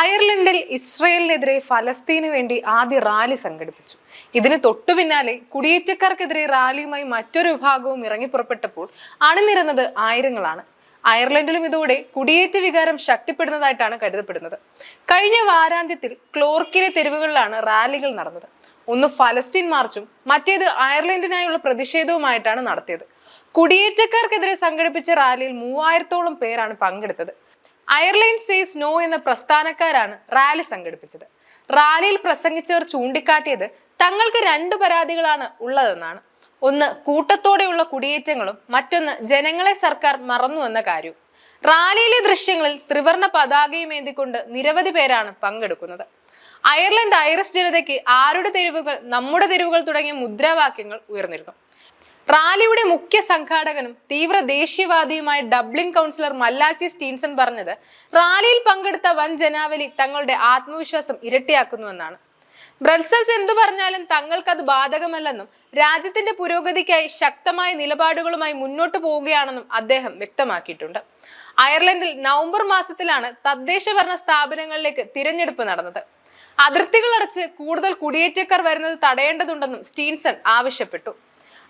അയർലൻഡിൽ ഇസ്രയേലിനെതിരെ ഫലസ്തീന് വേണ്ടി ആദ്യ റാലി സംഘടിപ്പിച്ചു. ഇതിന് തൊട്ടു പിന്നാലെ കുടിയേറ്റക്കാർക്കെതിരെ റാലിയുമായി മറ്റൊരു വിഭാഗവും ഇറങ്ങിപ്പുറപ്പെട്ടപ്പോൾ അണിനിരന്നത് ആയിരങ്ങളാണ്. അയർലൻഡിലും ഇതോടെ കുടിയേറ്റ വികാരം ശക്തിപ്പെടുന്നതായിട്ടാണ് കരുതപ്പെടുന്നത്. കഴിഞ്ഞ വാരാന്ത്യത്തിൽ ക്ലോർക്കിലെ തെരുവുകളിലാണ് റാലികൾ നടന്നത്. ഒന്ന് ഫലസ്തീൻ മാർച്ചും മറ്റേത് അയർലൻഡിനായുള്ള പ്രതിഷേധവുമായിട്ടാണ് നടത്തിയത്. കുടിയേറ്റക്കാർക്കെതിരെ സംഘടിപ്പിച്ച റാലിയിൽ മൂവായിരത്തോളം പേരാണ് പങ്കെടുത്തത്. അയർലൈൻസ് സേസ് നോ എന്ന പ്രസ്ഥാനക്കാരാണ് റാലി സംഘടിപ്പിച്ചത്. റാലിയിൽ പ്രസംഗിച്ചവർ ചൂണ്ടിക്കാട്ടിയത് തങ്ങൾക്ക് രണ്ട് പരാതികളാണ് ഉള്ളതെന്നാണ്. ഒന്ന് കൂട്ടത്തോടെയുള്ള കുടിയേറ്റങ്ങളും മറ്റൊന്ന് ജനങ്ങളെ സർക്കാർ മറന്നു എന്ന കാര്യവും. റാലിയിലെ ദൃശ്യങ്ങളിൽ ത്രിവർണ പതാകയും ഏന്തിക്കൊണ്ട് നിരവധി പേരാണ് പങ്കെടുക്കുന്നത്. അയർലൻഡ് ഐറിഷ് ജനതയ്ക്ക് ആരുടെ തെരുവുകൾ നമ്മുടെ തെരുവുകൾ തുടങ്ങിയ മുദ്രാവാക്യങ്ങൾ ഉയർന്നിരുന്നു. റാലിയുടെ മുഖ്യ സംഘാടകനും തീവ്ര ദേശീയവാദിയുമായ ഡബ്ലിൻ കൗൺസിലർ മല്ലാച്ചി സ്റ്റീൻസൺ പറഞ്ഞത് റാലിയിൽ പങ്കെടുത്ത വൻ ജനാവലി തങ്ങളുടെ ആത്മവിശ്വാസം ഇരട്ടിയാക്കുന്നുവെന്നാണ് ബ്രസൽസ് എന്തു പറഞ്ഞാലും തങ്ങൾക്കത് ബാധകമല്ലെന്നും രാജ്യത്തിന്റെ പുരോഗതിക്കായി ശക്തമായ നിലപാടുകളുമായി മുന്നോട്ടു പോവുകയാണെന്നും അദ്ദേഹം വ്യക്തമാക്കിയിട്ടുണ്ട്. അയർലൻഡിൽ നവംബർ മാസത്തിലാണ് തദ്ദേശ ഭരണ സ്ഥാപനങ്ങളിലേക്ക് തിരഞ്ഞെടുപ്പ് നടന്നത്. അതിർത്തികളടച്ച് കൂടുതൽ കുടിയേറ്റക്കാർ വരുന്നത് തടയേണ്ടതുണ്ടെന്നും സ്റ്റീൻസൺ ആവശ്യപ്പെട്ടു.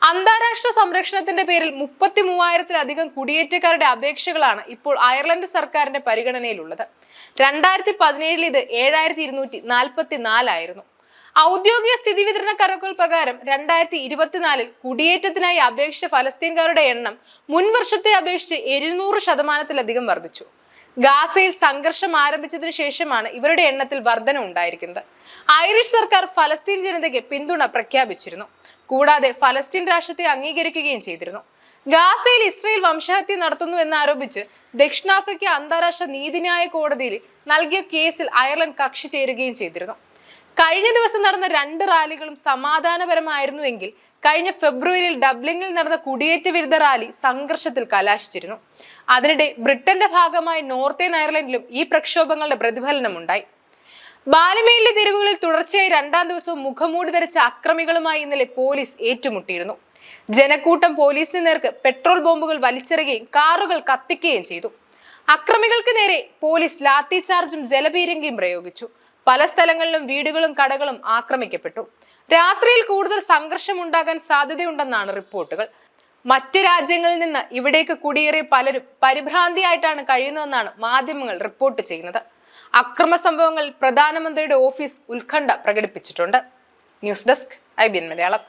അന്താരാഷ്ട്ര സംരക്ഷണത്തിന്റെ പേരിൽ മുപ്പത്തി മൂവായിരത്തിലധികം കുടിയേറ്റക്കാരുടെ അപേക്ഷകളാണ് ഇപ്പോൾ അയർലൻഡ് സർക്കാരിന്റെ പരിഗണനയിലുള്ളത്. രണ്ടായിരത്തി പതിനേഴിൽ ഇത് ഏഴായിരത്തി ഇരുന്നൂറ്റി നാൽപ്പത്തി നാലായിരുന്നു ഔദ്യോഗിക സ്ഥിതി വിതരണ കണക്കുകൾ പ്രകാരം രണ്ടായിരത്തി ഇരുപത്തിനാലിൽ കുടിയേറ്റത്തിനായി അപേക്ഷിച്ച ഫലസ്തീൻകാരുടെ എണ്ണം മുൻവർഷത്തെ അപേക്ഷിച്ച് എഴുന്നൂറ് ശതമാനത്തിലധികം വർദ്ധിച്ചു. ഗാസയിൽ സംഘർഷം ആരംഭിച്ചതിനു ശേഷമാണ് ഇവരുടെ എണ്ണത്തിൽ വർധന ഉണ്ടായിരിക്കുന്നത് ഐറിഷ് സർക്കാർ ഫലസ്തീൻ ജനതയ്ക്ക് പിന്തുണ പ്രഖ്യാപിച്ചിരുന്നു. കൂടാതെ ഫലസ്തീൻ രാഷ്ട്രത്തെ അംഗീകരിക്കുകയും ചെയ്തിരുന്നു. ഗാസയിൽ ഇസ്രയേൽ വംശഹത്യ നടത്തുന്നു എന്നാരോപിച്ച് ദക്ഷിണാഫ്രിക്ക അന്താരാഷ്ട്ര നീതിന്യായ കോടതിയിൽ നൽകിയ കേസിൽ അയർലൻഡ് കക്ഷി ചേരുകയും ചെയ്തിരുന്നു. കഴിഞ്ഞ ദിവസം നടന്ന രണ്ട് റാലികളും സമാധാനപരമായിരുന്നുവെങ്കിൽ കഴിഞ്ഞ ഫെബ്രുവരിയിൽ ഡബ്ലിംഗിൽ നടന്ന കുടിയേറ്റ വിരുദ്ധ റാലി സംഘർഷത്തിൽ കലാശിച്ചിരുന്നു. അതിനിടെ ബ്രിട്ടന്റെ ഭാഗമായി നോർത്തേൺ അയർലൻഡിലും ഈ പ്രക്ഷോഭങ്ങളുടെ പ്രതിഫലനമുണ്ടായി. ബാലിമേലിലെ തെരുവുകളിൽ തുടർച്ചയായി രണ്ടാം ദിവസവും മുഖംമൂടി ധരിച്ച അക്രമികളുമായി ഇന്നലെ പോലീസ് ഏറ്റുമുട്ടിയിരുന്നു. ജനക്കൂട്ടം പോലീസിന് നേർക്ക് പെട്രോൾ ബോംബുകൾ വലിച്ചെറിയുകയും കാറുകൾ കത്തിക്കുകയും ചെയ്തു. അക്രമികൾക്ക് നേരെ പോലീസ് ലാത്തി ചാർജും ജലപീരങ്കിയും പ്രയോഗിച്ചു. പല സ്ഥലങ്ങളിലും വീടുകളും കടകളും ആക്രമിക്കപ്പെട്ടു. രാത്രിയിൽ കൂടുതൽ സംഘർഷം ഉണ്ടാകാൻ സാധ്യതയുണ്ടെന്നാണ് റിപ്പോർട്ടുകൾ. മറ്റ് രാജ്യങ്ങളിൽ നിന്ന് ഇവിടേക്ക് കുടിയേറിയ പലരും പരിഭ്രാന്തിയായിട്ടാണ് കഴിയുന്നതെന്നാണ് മാധ്യമങ്ങൾ റിപ്പോർട്ട് ചെയ്യുന്നത്. അക്രമ സംഭവങ്ങൾ പ്രധാനമന്ത്രിയുടെ ഓഫീസ് ഉത്കണ്ഠ പ്രകടിപ്പിച്ചിട്ടുണ്ട്. News desk I B N Malayalam.